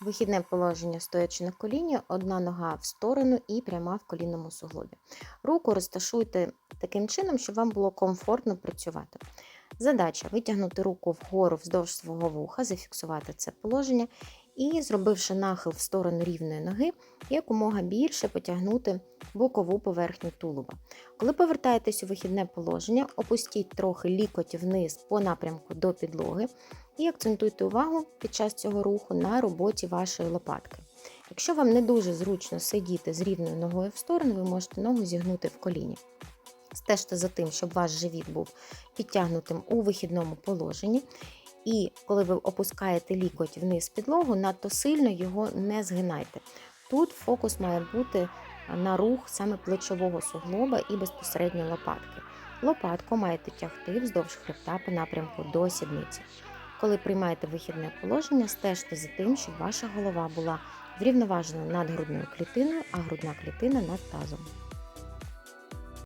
Вихідне положення стоячи на коліні, одна нога в сторону і пряма в колінному суглобі. Руку розташуйте таким чином, щоб вам було комфортно працювати. Задача витягнути руку вгору вздовж свого вуха, зафіксувати це положення і, зробивши нахил в сторону рівної ноги, якомога більше потягнути бокову поверхню тулуба. Коли повертаєтесь у вихідне положення, опустіть трохи лікоті вниз по напрямку до підлоги і акцентуйте увагу під час цього руху на роботі вашої лопатки. Якщо вам не дуже зручно сидіти з рівною ногою в сторону, ви можете ногу зігнути в коліні. Стежте за тим, щоб ваш живіт був підтягнутим у вихідному положенні. І коли ви опускаєте лікоть вниз підлогу, надто сильно його не згинайте. Тут фокус має бути на рух саме плечового суглоба і безпосередньо лопатки. Лопатку маєте тягти вздовж хребта по напрямку до сідниці. Коли приймаєте вихідне положення, стежте за тим, щоб ваша голова була врівноважена над грудною клітиною, а грудна клітина над тазом.